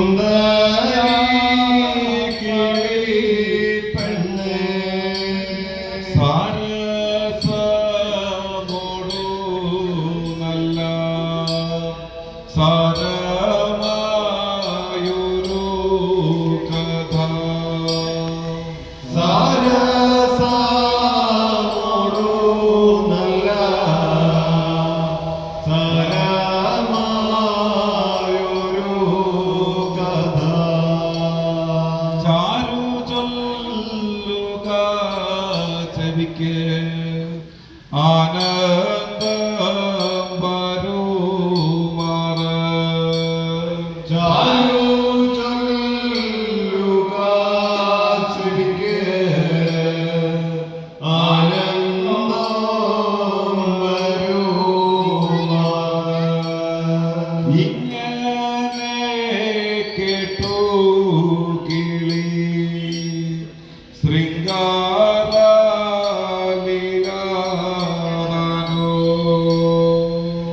Allah give honor.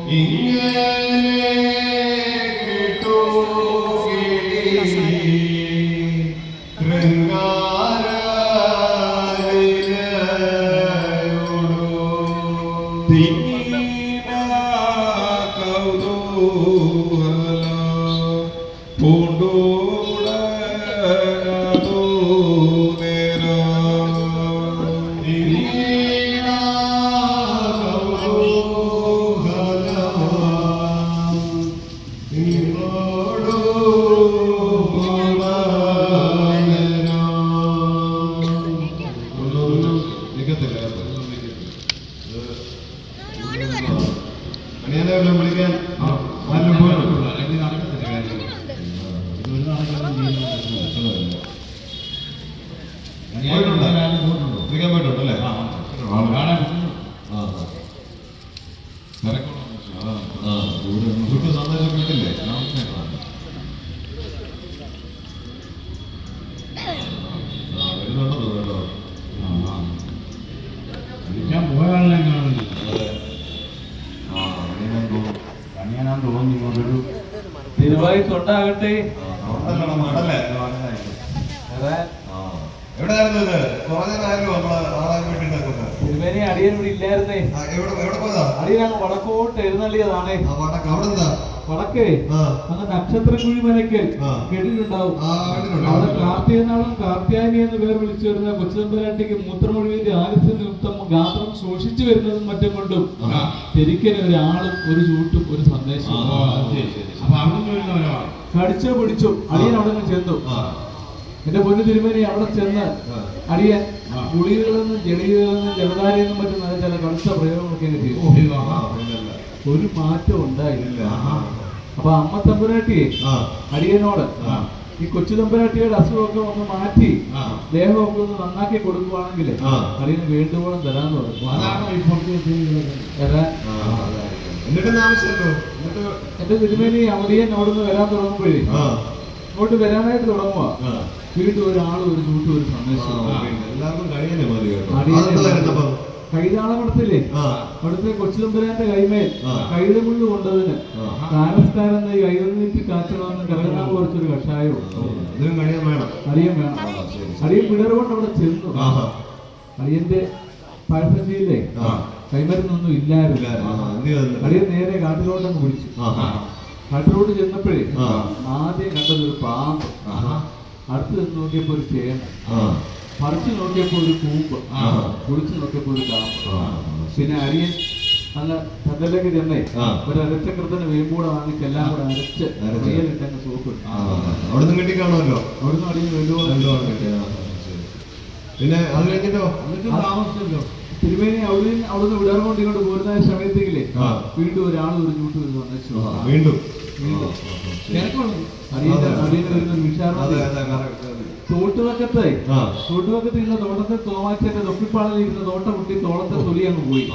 ഇങ്ങനെ തിരുവായുത്തുണ്ടാകട്ടെ ആ, ഉണ്ടല്ലോ, ഉണ്ടല്ലേ? വരാൻ ആ. എവിടെയായിരുന്നു ഇത് കുറഞ്ഞതായിരുന്നു നമ്മൾ ആറാം വീട്ടിലൊക്കെ തിരുമേനി അടിയൻ ഇവിടെ ഇല്ലായിരുന്നേ. എവിടെ എവിടെ പോയതാ? വടക്കോട്ട് എഴുന്നള്ളിയതാണ്. വടക്ക്. അങ്ങ് നക്ഷത്രക്കുഴി മനക്കൽ. കേട്ടിട്ടുണ്ടാവും അവിടെ കാർത്തികനാളും കാർത്തിയാനി എന്ന് പേർ വിളിച്ചു വരുന്ന കൊച്ചുതമ്പരാട്ടിക്ക് മൂത്രമൊഴിവിന്റെ ആലസ്യ നിമിത്തം ഗാത്രം സൂക്ഷിച്ചു വരുന്നതും മറ്റും കൊണ്ടും. ശരിക്കും ഒരാളും ഒരു ചൂട്ടും ഒരു സന്ദേശവും ആ, ശരി, ശരി. അപ്പൊ അവിടുന്ന് വരുന്നവരാണ് കടിച്ചോ പിടിച്ചു അടിയൻ അവിടെ നിന്ന് ചെന്നു എന്റെ പൊന്നു തിരുമേനി അവിടെ ചെന്ന്. അടിയൻ ആ. നിന്നും ജടികളിൽ നിന്നും ജലധാരയെന്നും മറ്റും നല്ല ചില കടുത്ത പ്രയോഗങ്ങളൊക്കെ ഒരു മാറ്റം ഉണ്ടായില്ല. അപ്പൊ അമ്മ തമ്പുരാട്ടിയെ ആ. അടിയനോട് ഈ കൊച്ചു തമ്പുരാട്ടിയുടെ അസുഖമൊക്കെ ഒന്ന് മാറ്റി. ദേഹമൊക്കെ ഒന്ന് നന്നാക്കി കൊടുക്കുവാണെങ്കിൽ. അടിയന് വേണ്ടുവോളം തരാന്ന് പറഞ്ഞു അതാണോ ഇപ്പോഴത്തെ ചെയ്യുന്നത് വരാൻ ആ, അതായിരിക്കും. എന്നിട്ടും ആവശ്യമല്ലോ എന്നിട്ട് എന്റെ തിരുമേനി അടിയൻ അവിടുന്ന് വരാൻ തുടങ്ങുമ്പോഴേ അങ്ങോട്ട് ഇങ്ങോട്ട് വരാനായിട്ട് തുടങ്ങുക വീട്ടിൽ ഒരാൾ ഒരു ചൂട്ട് ഒരു പിന്നെ എല്ലാവർക്കും കഴിയാനേ മതി കേട്ടോ. കൈതാളമടത്തില്ലേ അവിടുത്തെ കൊച്ചുതമ്പുരാന്റെ കൈമേൽ. കൈതമുള്ളു കൊണ്ടതിന്. കാലസ്കാരം കൈതനീറ്റി കാച്ചണമെന്ന് കരകനാവ് കുറച്ചൊരു കഷായവും. ഇതിനും വേണം. അടിയൻ പിടറുകൊണ്ട് അവിടെ ചെന്നു അടിയന്റെ പഴസഞ്ചിയില്ലേ. കൈമരുന്നൊന്നും ഇല്ലായിരുന്നു. ഇല്ലായിരുന്നു. നേരെ കാട്ടിലോട്ട് അങ്ങ് കാട്ടിലോട്ടങ്ങ് പിടിച്ചു. കാട്ടിലോട്ട് ചെന്നപ്പോഴേ ആദ്യം കണ്ടത് ഒരു പാമ്പ്. അടുത്ത് ചെന്ന് നോക്കിയപ്പോ ഒരു ചേന. പറിച്ചു നോക്കിയപ്പോ ഒരു കൂമ്പ്. കുടിച്ചു നോക്കിയപ്പോ ഒരു കാമ്പ്. പിന്നെ അരിയൻ നല്ല ചന്തലേക്ക് ചെന്നേ. ഒരു അരച്ചക്രത്തിന് വേമ്പൂടെ വാങ്ങിച്ച് എല്ലാം കൂടെ അരച്ച് അരച്ച്. കയ്യിലിട്ടങ്ങ് സൂപ്പ് ഇട്ടു. ആ. അവിടുന്ന് കിട്ടിക്കാണുമല്ലോ. അവിടുന്ന് രണ്ടുമാണ് കിട്ടിയത്. പിന്നെ അത് കഴിഞ്ഞിട്ടോ? താമസിച്ചല്ലോ. തിരുമേനി അവിടുന്ന് അവിടുന്ന് വിടാറുകൊണ്ട് ഇങ്ങോട്ട് പോരുന്ന സമയത്തേക്കില്ലേ വീണ്ടും ഒരാൾ ഒരു ചൂട്ട് വീണ്ടും. തോട്ടുവക്കത്തെ. തോട്ടുവക്കത്ത് ഇരുന്ന തോട്ടത്തെ തോമാച്ചന്റെ തൊപ്പിപ്പാളിൽ ഇരുന്ന തോട്ടം പൊട്ടി തോളത്തെ തൊലി അങ്ങ് പോയി.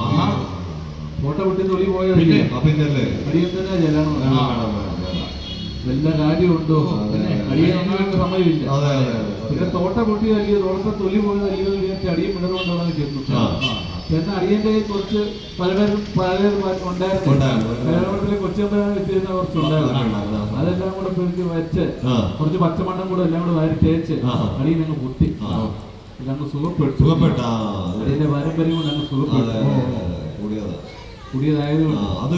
തോട്ടം പൊട്ടി തൊലി പോയത് അടിയന്തര ആ, വല്ല കാര്യമുണ്ടോ? അതെ. സമയമില്ല. പിന്നെ തോട്ട പൊട്ടി തല്ലിയോ തോട്ടത്തെ തൊലി പോയി എന്ന് വിചാരിച്ച് അടിയും അവിടെ ചെന്നു ചെന്ന് അടിയന്റെ കുറച്ച് പലരും പലരും ഉണ്ടായിരുന്നു. കൊച്ചുമ്പരാൻ വെച്ചിരുന്ന കുറച്ച് ഉണ്ടായിരുന്നു. അതെല്ലാം കൂടെ പിടിച്ച് വെച്ച് കുറച്ച് പച്ചമണ്ണം കൂടെ എല്ലാം കൂടെ വാരി തേച്ച് അടിയിൽ നിന്ന് പൊട്ടി. ഇതങ്ങ് സുഖപ്പെട്ടു സുഖപ്പെട്ട. ആ, അതെ. അടിയന്റെ പാരമ്പര്യം കൊണ്ട് ഞങ്ങൾ സുഖപ്പെട്ടു അതെ, അതെ,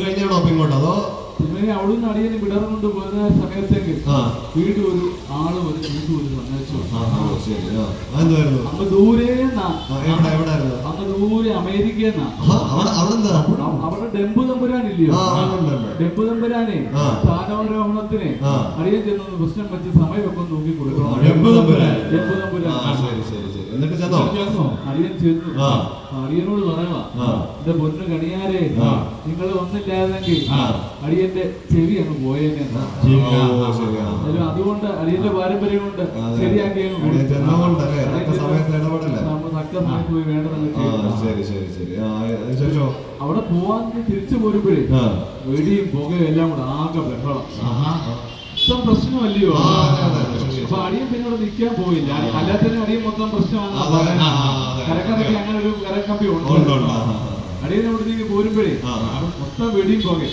കഴിഞ്ഞാണോ ഇങ്ങോട്ട് അതോ പിന്നെ അവിടുന്ന് അടിയന് വിടർന്നുകൊണ്ട് പോയ സമയത്തേക്ക് വീട് ഒരു ആൾ ഒരു വീട് ഒരു സന്ദേശം ദൂരെ അമേരിക്കന്നാ അവിടെ ഡെമ്പു തമ്പുരാനില്ലയോ. ഡെമ്പു തമ്പുരാനെ. സ്ഥാനാരോഹണത്തിന്. അടിയൻ ചെന്ന് പ്രശ്നം വെച്ച് സമയമൊക്കെ നോക്കി കൊടുക്കണം ഡെമ്പു തമ്പുരാൻ. ഡെമ്പു തമ്പുരാൻ എന്നിട്ട് ചെന്നോ? അടിയൻ ചെന്നു പറയുക ആ. എന്റെ പൊന്നു കണിയാരെ നിങ്ങൾ ഒന്നില്ലാതെങ്കിൽ ആ. അടിയന്റെ ചെവി അങ്ങ് പോയേനെ. അതുകൊണ്ട് അടിയന്റെ പാരമ്പര്യം കൊണ്ട്. ശരിയാക്കി അവിടെ പോവാൻ തിരിച്ചു പോരുമ്പോഴേ വെടിയും പുകയും എല്ലാം കൂടെ ആകെ ബഹളം. മൊത്തം പ്രശ്നമല്ലയോ. അപ്പൊ അടിയൻ പിന്നോട് നിൽക്കാൻ പോയില്ല. അല്ലാത്തതിന് അടിയൻ മൊത്തം പ്രശ്നമാണ് കരക്കറക്കി അങ്ങനെ ഒരു കരക്കമ്പി ഉണ്ട്. അടിയൻ അവിടെ നിന്ന് പോരുമ്പോഴേ മൊത്തം വെടിയും പോകെ.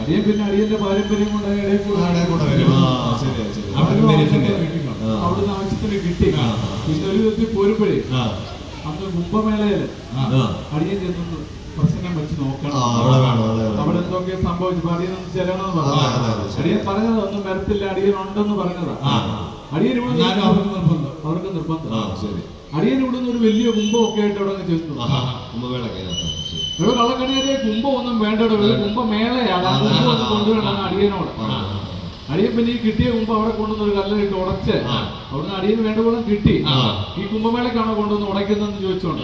അടിയൻ പിന്നെ അടിയന്റെ പാരമ്പര്യം കൊണ്ട് ഇടയിൽ അവിടുന്ന് ആവശ്യത്തിന് കിട്ടി. പിന്നെ ഒരു വിധത്തിൽ പോരുമ്പോഴേ അന്ന് കുംഭമേളയിൽ അടിയൻ ചെന്ന്. പ്രശ്നം വെച്ച് നോക്കണം. അവിടെ. എന്തൊക്കെ സംഭവിച്ചു അടിയൻ ചെല്ലണമെന്ന് പറഞ്ഞു അടിയൻ പറഞ്ഞത് ഒന്നും വരത്തില്ല അടിയൻ ഉണ്ടെന്ന് പറഞ്ഞതാ. അടിയൻ ഇവിടെ അവർക്ക് നിർബന്ധം. അടിയൻ ഇവിടുന്ന് ഒരു വലിയ കുംഭം ഒക്കെ ആയിട്ട് അവിടെ ചെന്നു. ഇവിടെ കള്ളക്കണിയാരെ കുംഭം ഒന്നും വേണ്ട ഇവിടെ. കുംഭമേളയാണ്. കൊണ്ടുവരണം അടിയനോട്. അടിയൻ പിന്നെ ഈ കിട്ടിയ കുംഭം അവിടെ കൊണ്ടുവന്ന് ഒരു കല്ലിട്ട് ഉടച്ച്. അവിടുന്ന് അടിയന് വേണ്ട പോലെ കിട്ടി. ഈ കുംഭമേളക്കാണോ കൊണ്ടുവന്ന് ഉടയ്ക്കുന്നതെന്ന് ചോദിച്ചോണ്ട്.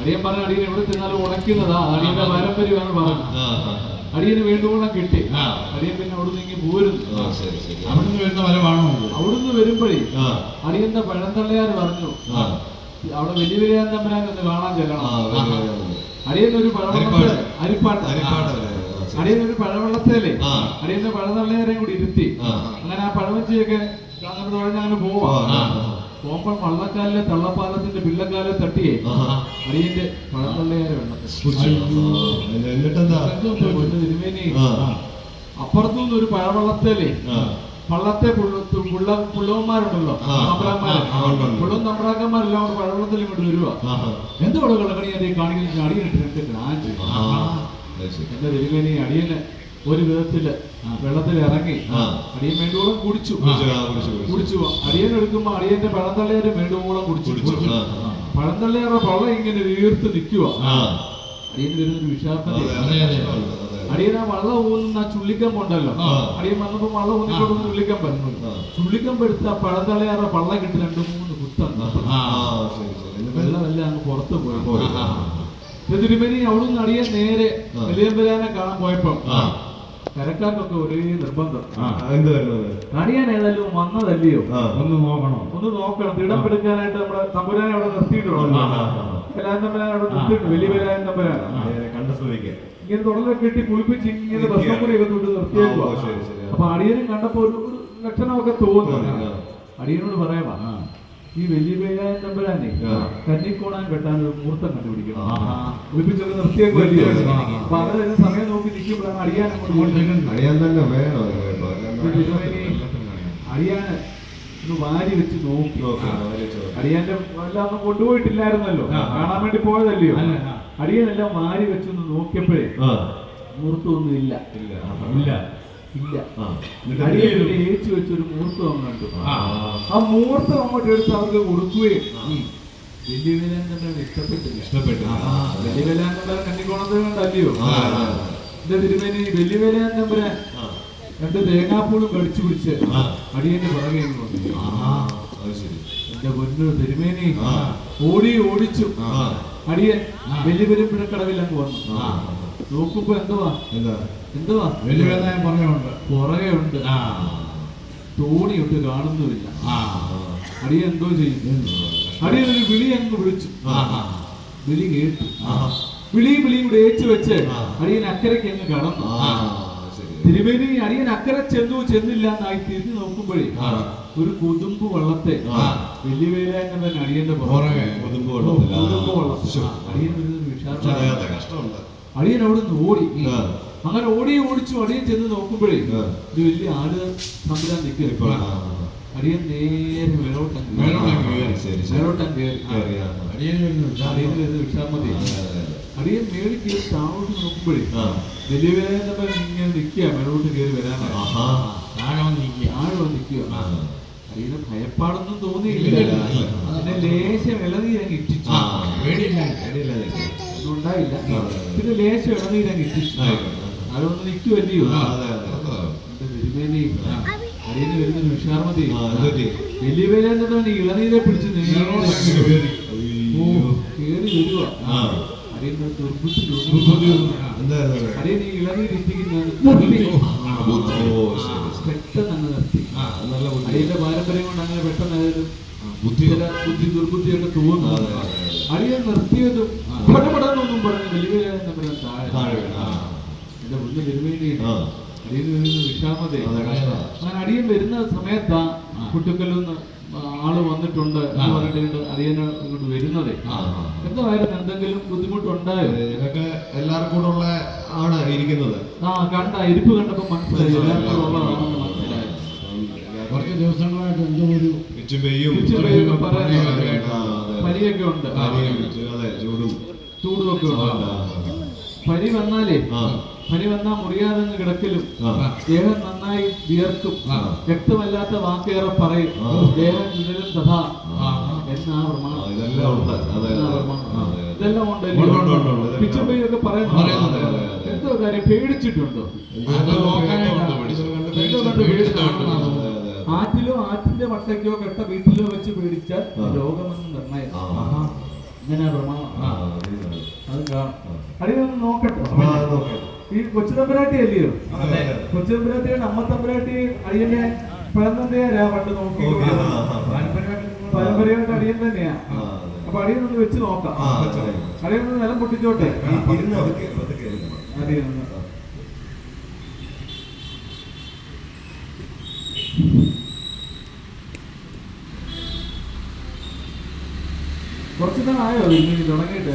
അടിയൻ പറഞ്ഞ അടിയൻ എവിടെ ചെന്നാലും ഉടയ്ക്കുന്നതാ അടിയന്റെ പാരമ്പര്യമാണ് പറഞ്ഞു. അടിയന് വേണ്ടുവോളം കിട്ടി. അടിയൻ പിന്നെ അവിടുന്ന് ഇങ്ങനെ പോരുന്നു. അവിടുന്ന് വരുന്ന വരവാണോ? അവിടുന്ന് വരുമ്പോഴേ അടിയന്റെ പഴന്തള്ളയാർ പറഞ്ഞു അവിടെ വലിയ വലിയ തമ്പരാൻ ഒന്ന് കാണാൻ ചെല്ലണം. അടിയൻ ഒരു പഴവെള്ളത്തെ അരിപ്പാട്ട്. അരിപ്പാട്ട് അടിയൻ ഒരു പഴവെള്ളത്തേലേ. അടിയന്റെ പഴന്തള്ളയാരെയും കൂടി ഇരുത്തി. അങ്ങനെ ആ പഴവച്ചിയൊക്കെ അങ്ങനെ തുഴഞ്ഞ് അങ്ങനെ പോവാ പോകുമ്പോൾ വള്ളക്കാലിലെ തള്ളപ്പാലത്തിന്റെ പിള്ളക്കാലെ തട്ടിയേ. അടിയന്റെ പഴത്തള്ളേരെ അപ്പുറത്തു നിന്ന് പൊന്ന് തിരുമേനി. ആ. അപ്പുറത്തുനിന്ന് ഒരു പഴവള്ളത്തേലേ പള്ളത്തെ പുള്ള പുള്ള പുള്ളവന്മാരുണ്ടല്ലോ. പുള്ളവും നമ്പ്രാക്കന്മാരെല്ലാം കൂടെ പഴവള്ളത്തിൽ ഇങ്ങോട്ട് വരുവാ. എന്തോ എന്തോടെ കളക്കണി അതേ കാണിക്കുന്ന അടിയനിട്ട് രണ്ട് ശരി. എന്റെ തിരുമേനി അടിയന് ഒരു വിധത്തിൽ വെള്ളത്തിൽ ഇറങ്ങി. അടിയൻ വേണ്ടുവോളം കുടിച്ചു. കുടിച്ചു, അടിയൻ എടുക്കുമ്പോ അടിയന്റെ പഴന്തള്ളിയാരും വേണ്ടുവോളം കുടിച്ചു. പഴന്തള്ളിയാരുടെ പള്ള ഇങ്ങനെ വീർത്ത് നിൽക്കുക. അടിയന് വരുന്നൊരു വിഷാദം. അടിയൻ ആ വള്ളം ഊന്നുന്ന ആ ചുള്ളിക്കമ്പ് ഉണ്ടല്ലോ. അടിയൻ വന്നപ്പോ വള്ളം ഊന്നിക്കൊണ്ട് ചുള്ളിക്കമ്പ് ചുള്ളിക്കമ്പ് എടുത്ത് ആ പഴന്തളയാറുടെ പള്ള കിട്ടി രണ്ടു മൂന്ന് കുത്തം. വെള്ളമെല്ലാം അങ്ങ് പുറത്ത് പോയി. തിരുമേനി അവിടുന്ന് അടിയെ നേരെ വലിയമ്പുരാനെ കാണാൻ പോയപ്പോ. കരക്കാർക്കൊക്കെ ഒരേ നിർബന്ധം. എന്ത് അടിയാൻ ഏതായാലും വന്നതല്ലയോ? ഒന്ന് നോക്കണം. ഒന്ന് നോക്കണം. തിടം എടുക്കാനായിട്ട് നമ്മുടെ തമ്പുരാനെ അവിടെ നിർത്തിയിട്ടുണ്ട്. കലാൻ അവിടെ വലിയ വരാൻ തമ്പുരാൻ. കണ്ട ഇങ്ങനെ തുടർന്ന് കെട്ടി കുളിപ്പിച്ച് ഇങ്ങനെ നിർത്തിയേക്കുവാ. ഓ, ശരി, ശരി. അപ്പൊ അടിയനും കണ്ടപ്പോ ഒരു ലക്ഷണമൊക്കെ തോന്നുന്നു. അടിയനോട് പറയാവാ ആ. ഈ വലിയ പേരായ തമ്പുരാനെ. കന്നിക്കോണാൻ കെട്ടാൻ ഒരു മുഹൂർത്തം കണ്ടുപിടിക്കണം ആഹാ. കുളിപ്പിച്ചൊക്കെ നിർത്തിയേക്കും വലിയ. അപ്പൊ അവരെ സമയം നോക്കി നിൽക്കുമ്പോഴാണ് അറിയാൻ. അറിയാൻ തന്നെ അത് വാരി വെച്ച് നോക്കി. അടിയാന്റെ എല്ലാം കൊണ്ടുപോയിട്ടില്ലായിരുന്നല്ലോ കാണാൻ വേണ്ടി പോയതല്ലയോ. അടിയനെല്ലാം വാരി വെച്ചൊന്ന് നോക്കിയപ്പോഴേ. മുഹൂർത്തമൊന്നും ഇല്ല ഇല്ല. ഇല്ല. എന്നിട്ട് അടിയൻ ഒരു? ഏച്ചു മുഹൂർത്തം അങ്ങോട്ട് ആ. മുഹൂർത്തം അങ്ങോട്ട് എടുത്ത് അവർക്ക് കൊടുക്കുകയും വേലാന്തരം ഇഷ്ടപ്പെട്ടില്ല വേലാന്തരം കണ്ണിക്കോണത് കണ്ടല്ലയോ എന്റെ തിരുമേനി ആ. രണ്ട് തേങ്ങാപ്പൂളും കടിച്ചു പിടിച്ച്. അടിയന്റെ പുറകെ. എന്റെ പൊന്നു തിരുമേനി. ഓടി ഓടിച്ചു. അടിയൻ പെരുമ്പിഴക്കടവിൽ അങ്ങ് വന്നു. നോക്കുമ്പോ എന്തുവാ എന്താ എന്തുവാ വലിയ വേദന പറഞ്ഞുകൊണ്ട് പുറകെ ഉണ്ട് ആ തോണിയൊട്ട് കാണുന്നുമില്ല ആ അടിയൻ എന്തോ ചെയ്യും അടിയൻ ഒരു വിളി അങ്ങ് വിളിച്ചു. വിളി കേട്ടു വിളി വിളിയും കൂടെ ഏച്ചു വെച്ച്. അടിയൻ അക്കരയ്ക്ക് അങ്ങ് കടന്നു. തിരുമേനി അടിയൻ അക്കരെ ചെന്നു ചെന്നില്ല എന്നായി തിരിഞ്ഞു നോക്കുമ്പോഴേ. ഒരു കുതുമ്പ് വള്ളത്തെ. വലിയ തന്നെ അടിയന്റെ പുറകെ. കൊതുമ്പ് വെള്ളത്തിൽ. ആ. കുതുമ്പ് വള്ളം ശ്ശോ. അടിയൻ വിഷാദ കഷ്ടമുണ്ട് അടിയൻ അവിടെ നിന്ന് ഓടി അങ്ങനെ ഓടി ഓടിച്ചു അടിയൻ ചെന്ന് നോക്കുമ്പോഴേ. ഒരു വലിയ ആട് തമ്പുരാൻ ഇപ്പൊ, നിൽക്കുക അടിയൻ നേരെ മേലോട്ടം വരുന്നു അടിയൻ അതെ, അതെ. അടിയൻ മേളിൽ കയറി താഴോട്ട് നോക്കുമ്പോഴേ ആ. വലിയ വേലാങ്ങവൻ ഇങ്ങനെ നിൽക്കുക മേലോട്ട് കയറി വരാൻ. ആഹാ. താഴെ വന്ന് നിൽക്കുക. ആഴ് വന്ന് നിൽക്കുക. അടിയന് ഭയപ്പാടൊന്നും തോന്നിയില്ല. അതിന്റെ ലേശം ഇളനീരങ്ങ് ഇട്ടിച്ചു. ഉണ്ടായില്ല പിന്നെ ലേശം നിൽക്കുമല്ലയോ വരുന്നൊരു വിഷാർമതി? വലിയ ഇളനീരെ പിടിച്ച്. കേറി വരുക. അടിയന്റെ ദുർബുദ്ധി? അടിയൻ ഈ ഇളനീര് ഇട്ടിക്കുന്നത്. പെട്ടെന്ന് അങ്ങ് നിർത്തി. അടിയന്റെ പാരമ്പര്യം കൊണ്ട് അങ്ങനെ പെട്ടെന്ന് ബുദ്ധി. ദുർബുദ്ധിയൊക്കെ തോന്നുന്നു. അടിയൻ നിർത്തിയതും. പടപടന്നൊന്നും പറഞ്ഞ് വലിയ നമ്മുടെ താഴെ എന്റെ മുന്നിൽ. അടിയൻ വരുന്ന വിഷാമതേ അങ്ങനെ അടിയൻ വരുന്ന സമയത്താ ആ. കുട്ടിക്കല്ലെന്ന് ആൾ വന്നിട്ടുണ്ട് എന്ന്. പറഞ്ഞിട്ട് അടിയന് ഇങ്ങോട്ട് വരുന്നത്. എന്തായാലും എന്തെങ്കിലും ബുദ്ധിമുട്ടുണ്ടായോ ഇതൊക്കെ എല്ലാവർക്കും കൂടെ ഉള്ള ആണ് ഇരിക്കുന്നത് ആ കണ്ട ഇരിപ്പ് കണ്ടപ്പോ മനസ്സിലായി എല്ലാവർക്കും ഉള്ളതാണെന്ന് മനസ്സിലായി കുറച്ച് ദിവസങ്ങളായിട്ട് എന്തോ ഒരു ഒക്കെ. പനിയൊക്കെ ഉണ്ട്. ചൂടും. ആ, ഉണ്ട്. പനി വന്നാലേ. പനി വന്നാ മുറിയാതെ കിടക്കലും. ദേഹം നന്നായി വിയർക്കും. വ്യക്തമല്ലാത്ത വാക്കേറെ പറയും. ആ. ദേഹം ചുഴലും തഥാ. എന്നാ പ്രമാണം? ഇതെല്ലാം ഉണ്ട്. പിച്ചുമ്പയൊക്കെ പറയുന്നുണ്ട്. എന്തോ കാര്യം പേടിച്ചിട്ടുണ്ടോ? ആറ്റിലോ ആറ്റിന്റെ വട്ടയ്ക്കോ കെട്ട വീട്ടിലോ വെച്ച് പേടിച്ചാൽ ആ. രോഗമെന്ന് നിർണയം. ഇങ്ങനെ. അടിയൊന്ന് നോക്കട്ടെ. ഈ കൊച്ചു തമ്പുരാട്ടി അല്ലയോ. കൊച്ചു തമ്പുരാട്ടിയുടെ അമ്മ തമ്പുരാട്ടി അടിയന്റെ പഴന്തന്തയാരാ പണ്ട് നോക്കി. പരമ്പരയായിട്ട് അടിയൻ തന്നെയാ അപ്പൊ അടിയൊന്ന് വെച്ച് നോക്കാം. അടിയൊന്ന് നിലം പൊട്ടിച്ചോട്ടെ. അടിയൊന്ന് ഇങ്ങനെ തുടങ്ങിയിട്ട്.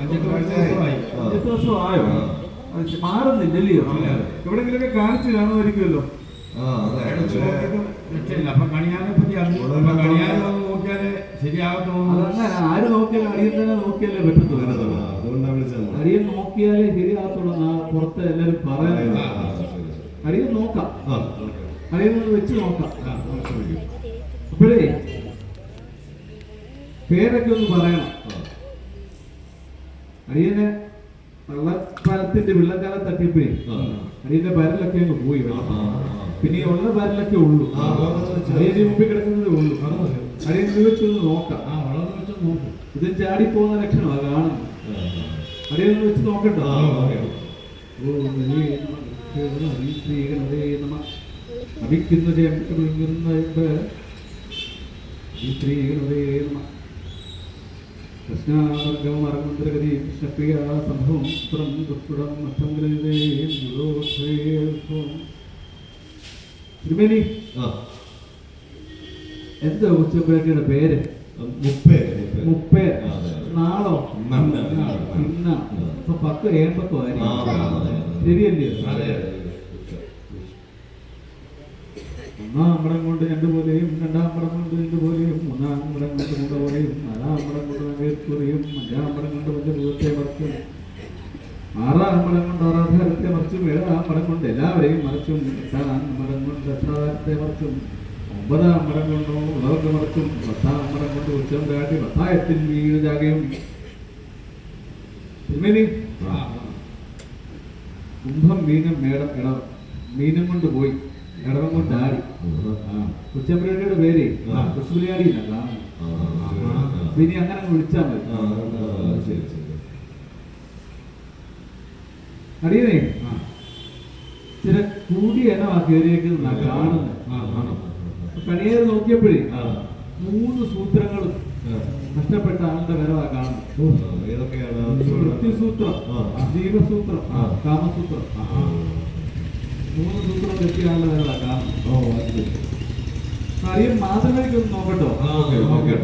അഞ്ചെട്ട്. ആ. അഞ്ചെട്ട് ദിവസം ആയോ? മാറുന്നില്ലല്ലയോ. എവിടെങ്കിലൊക്കെ കാണിച്ചു കാണുമായിരിക്കുമല്ലോ. ആര് നോക്കിയാലും അടിയൻ തന്നെ നോക്കിയാലേ പറ്റത്തുള്ളൂ. അടിയൻ നോക്കിയാലേ ശരിയാകത്തുള്ളൂ പുറത്ത് ശരി, ശരി. അടിയൻ നോക്കാം. അടിയൻ വെച്ച് നോക്കാം. അപ്പോഴേ പേരൊക്കെ ഒന്ന് പറയണം. അനിയനെ വള്ളക്കാലത്തിന്റെ വെള്ളക്കാലം തട്ടിയപ്പോഴേ ആ. അടിയന്റെ പരലൊക്കെ അങ്ങ് പോയി. പിന്നെ ഈ ഉള്ള പരലൊക്കെ ഉള്ളൂ. അടിയന്റെ മുമ്പിൽ കിടക്കുന്നതേ ഉള്ളൂ. അടിയൻ വെച്ചൊന്ന് നോക്കാം. ഇത് ചാടിപ്പോകുന്ന ലക്ഷണമാണ് കാണുന്നത്. ആ, ആ. അടിയൊന്ന് വെച്ച് നോക്കട്ടോ. ആ, ഓക്കേ. അവിക്കുന്ന ചേർക്കുന്ന കൃഷ്ണാവർഗം അറങ്ങുന്തരഗതി കൃഷ്ണപ്രിയ സംഭവം പുറം മറ്റം തിരുമേനി ആ. എന്താ ഉച്ചപ്പേട്ടയുടെ പേര്. മുപ്പേ. നാളോ. ഇന്ന. ഇപ്പൊ പത്ത് ഏമ്പത്തോ ആയിരിക്കും. ശരിയല്ലേ അതെ, അതെ. ഒന്നാം പടം കൊണ്ട് രണ്ടുപോലെയും രണ്ടാം പടം കൊണ്ട് രണ്ടുപോലെയും മൂന്നാം പടം കൊണ്ട് മൂന്ന് പോലെയും നാലാം പടം കൊണ്ട് നഗരക്കുറിയും അഞ്ചാം പടം കൊണ്ട് പഞ്ചഭൂതത്തെ മറിച്ചും ആറാം പടം കൊണ്ട് ആറാധാരത്തെ മറിച്ചും ഏഴാം പടം കൊണ്ട് എല്ലാവരെയും മറിച്ചും എട്ടാം പടം കൊണ്ട് എട്ടാധാരത്തെ മറിച്ചും ഒമ്പതാം പടം കൊണ്ടോ ഉള്ളവർക്ക് മറിച്ചും പത്താം പടം കൊണ്ട് ഉച്ചം കാട്ടി പത്തായത്തിൽ വീട് ജാഗയും തിരുമേനി? കുംഭം മീനും മേടം ഇടം മീനും കൊണ്ട് പോയി. ആടി ആ. പേര് ആ. പിന്നെ അങ്ങനെ അങ്ങ് വിളിച്ചാൽ മതി. ആ. ചില കൂടിയ ഇനമാ കയറിയേക്കുന്ന കാണുന്നത് ആ. നോക്കിയപ്പോഴേ മൂന്ന് സൂത്രങ്ങളും കഷ്ടപ്പെട്ട നഷ്ടപ്പെട്ട ആളുടെ വരവാ കാണുന്നത് ഏതൊക്കെയാണ് ആ. ജീവസൂത്രം കാമസൂത്രം. മൂന്ന് സൂത്രം തെറ്റിയാണല്ലോ നിങ്ങളെ കാണുന്നത് ഓ അത്. അറിയാൻ മാതൃകയ്ക്ക് ഒന്ന് നോക്കട്ടോ. ആ, ഓക്കേ, ഓക്കേ.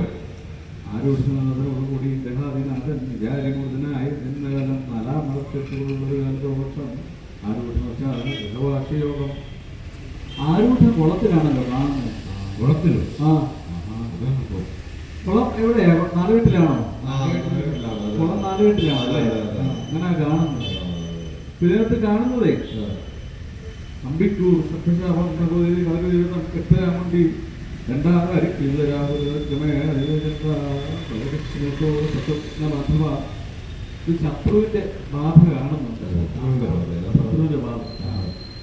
ആരോടുകൂടി ഗ്രഹാധീനാഥൻ വിചാരകൂടനായ ജന്മകാലം നാലാമളത്തെട്ടുള്ളൊരു കാലത്തോട്ടം ആരോട് ഗ്രഹവാക്യയോഗം ആരൂഢ കുളത്തിലാണല്ലോ കാണുന്നത്. കുളത്തിലോ? ആ. കുളം എവിടെയാ? നാല് അതെ. കുളം നാല് അതെ, അതെ. അങ്ങനെ കാണുന്നത്. ഇതിനകത്ത് കാണുന്നതേ. ഭഗവതി കളകതീരം കെട്ടരാമണ്ടി മാധവ ഇത് ശത്രുവിന്റെ ബാധ കാണുന്നുണ്ട്. ശത്രുവിന്റെ ബാധ.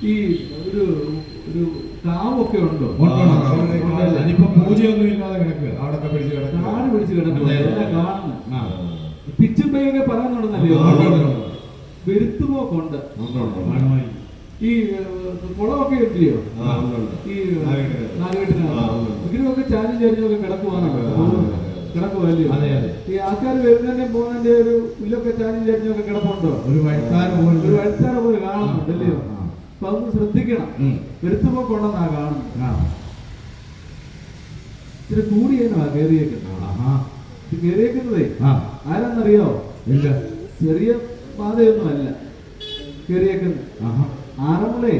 ഈ ഒരു ഒരു കാവൊക്കെ ഉണ്ടോ. ഇല്ല. പൂജയൊന്നും ഇല്ലാതെ കിടക്കുക. അവിടെ പിടിച്ച് കിടക്കുക. കാട് പിടിച്ച് കിടക്കുന്നു അതെ, അതെ. എല്ലാം കാണുന്നു. ആ. പിച്ചും പേയൊക്കെ പറയുന്നുണ്ടെന്നല്ലേ ഉണ്ട്, ഉണ്ട്, ഉണ്ട്. വെരുത്തുപോക്കുണ്ട് ഈ കുളമൊക്കെ ഇല്ലയോ. ഈ. നാലുകെട്ടിനകത്ത്. ഇതിനൊക്കെ ചാഞ്ഞും ചരിഞ്ഞൊക്കെ കിടക്കുവാണോ ആ, അതെ, അതെ, അതെ. കിടക്കുവല്ലയോ അതെ, അതെ. ഈ ആൾക്കാർ വരുന്നതിന്റെ പോകുന്നതിന്റെ ഒരു പുല്ലൊക്കെ ചാഞ്ഞും ചരിഞ്ഞൊക്കെ കിടപ്പുണ്ടോ ഒരു പോലെ ഒരു വഴിത്താര പോലെ കാണുന്നുണ്ട് അല്ലയോ അപ്പൊ അതൊന്ന് ശ്രദ്ധിക്കണം. വെരുത്തുപോക്കുണ്ടെന്നാ കാണുന്നത്. ഇച്ചിരി കൂടിയേനുവാ കയറിയേക്കുന്നത്. ഇത് കയറിയേക്കുന്നതേ. ആരാന്നറിയോ ഇല്ല. ചെറിയ പാതയൊന്നും അല്ല കയറിയേക്കുന്നത്. ആറന്മുളേ.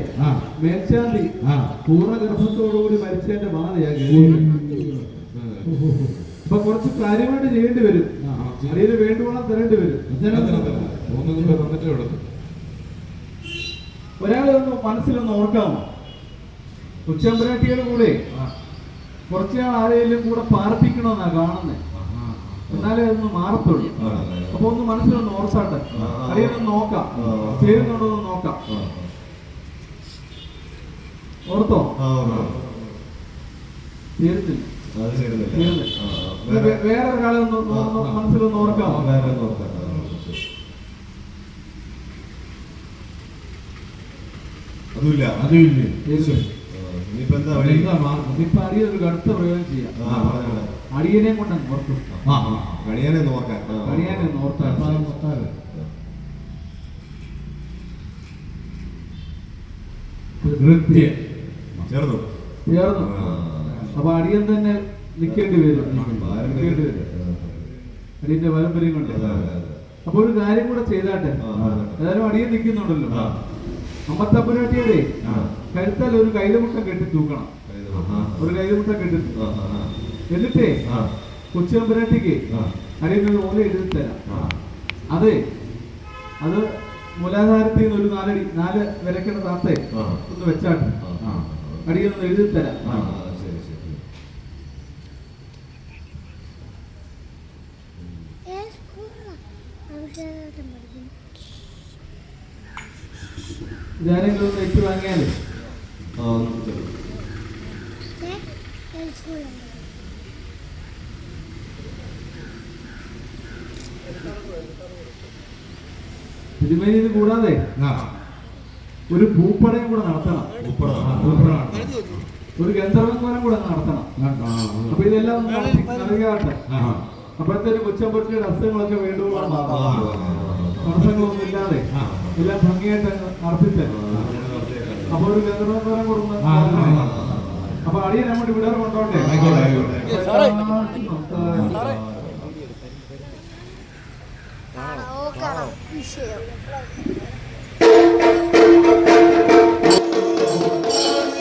മേൽശാന്തി. പൂർണഗർഭത്തോടുകൂടി മരിച്ചതിന്റെ ബാധയാ അപ്പൊ കുറച്ച് കാര്യമായിട്ട് ചെയ്യേണ്ടി വരും ചെറിയ അറിയിൽ വേണ്ടുവോളം തരേണ്ടി വരും ഒരാളൊന്ന്. മനസ്സിലൊന്ന് ഓർക്കാമോ ഉച്ചമ്പരാട്ടിയുടെ കൂടെ കുറച്ച് നാൾ ആരെങ്കിലും കൂടെ പാർപ്പിക്കണമെന്നാ കാണുന്നത്. എന്നാലേ അതൊന്ന് മാറത്തുള്ളൂ. അപ്പൊ ഒന്ന് മനസ്സിലൊന്ന് ഓർത്താട്ടെ. അറിയാനൊന്ന് നോക്കാം. ചേരുന്നുണ്ടോ എന്ന് നോക്കാം ആ, ഓർത്തോ ആ. ആ, ആ. ചേരുന്നില്ല അത് ശരിയല്ലേ? ചേരുന്നില്ല ആ, ആ. ഇത് വേ- വേറെ ഒരാളെ. മനസ്സിലൊന്ന് ഓർക്കാമോ വേറെ ശരി. അതുമില്ല അതുമില്ലേ? ഇനിയിപ്പോ എന്താ വഴി എന്താ മാർഗം? ഇപ്പൊ അടിയ ഒരു കടുത്ത പ്രയോഗം ചെയ്യാം. അടിയനെ കൊണ്ട് ഓർക്കും. കണിയാനെ നോക്കാം ആ. കണിയാനെ മൊത്താൽ. കൃത്യം. ചേർന്നു ചേർന്നു. അപ്പൊ അടിയൻ തന്നെ നിൽക്കേണ്ടി വരും അടിയന്റെ പാരമ്പര്യം കൊണ്ട്. അപ്പൊ ഒരു കാര്യം കൂടെ ചെയ്താട്ടെ. ഏതായാലും അടിയൻ നിൽക്കുന്നുണ്ടല്ലോ. അമ്പത്തപ്പനാട്ടിയുടെ ആ. ഒരു കൈതമുട്ട കെട്ടി തൂക്കണം ഒരു കൈതമുട്ട കെട്ടി. എന്നിട്ടേ കൊച്ചിയമ്പനാട്ടിക്ക്. ഒരു ഓല എഴുതി തരാം അതെ അത് മൂലാധാരത്തിൽ നിന്ന് ഒരു നാലടി നാല് വിലക്കണ താത്തേ ഒന്ന് വെച്ചാട്ടെ. അടിയൊന്ന് എഴുതി തരാം ശരി, ശരി. ഇതാരെങ്കിലും ഒന്ന് ഏറ്റു വാങ്ങിയാലേ. തിരുമേനി ഇത് കൂടാതെ ആ. ഒരു ഭൂപ്പടയും കൂടെ നടത്തണം. ഒരു ഗന്ധർവൻകോലം കൂടെ നടത്തണം. അപ്പൊ ഇതെല്ലാം നൽകാട്ടെ. അപ്പോഴത്തേനും കൊച്ചമ്പട്ടിയുടെ നടത്താം. ആ, തടസ്സങ്ങളൊന്നും ഇല്ലാതെ. എല്ലാം ഭംഗിയായിട്ട് നടത്തിയേക്കാം. അപ്പൊ ഒരു ഗന്ധർവൻകോലം കൊടുക്കുന്ന. അപ്പൊ അടിയൻ അങ്ങോട്ട് വിടാറ് കൊണ്ടോട്ടെ? വിഷയം. Thank you.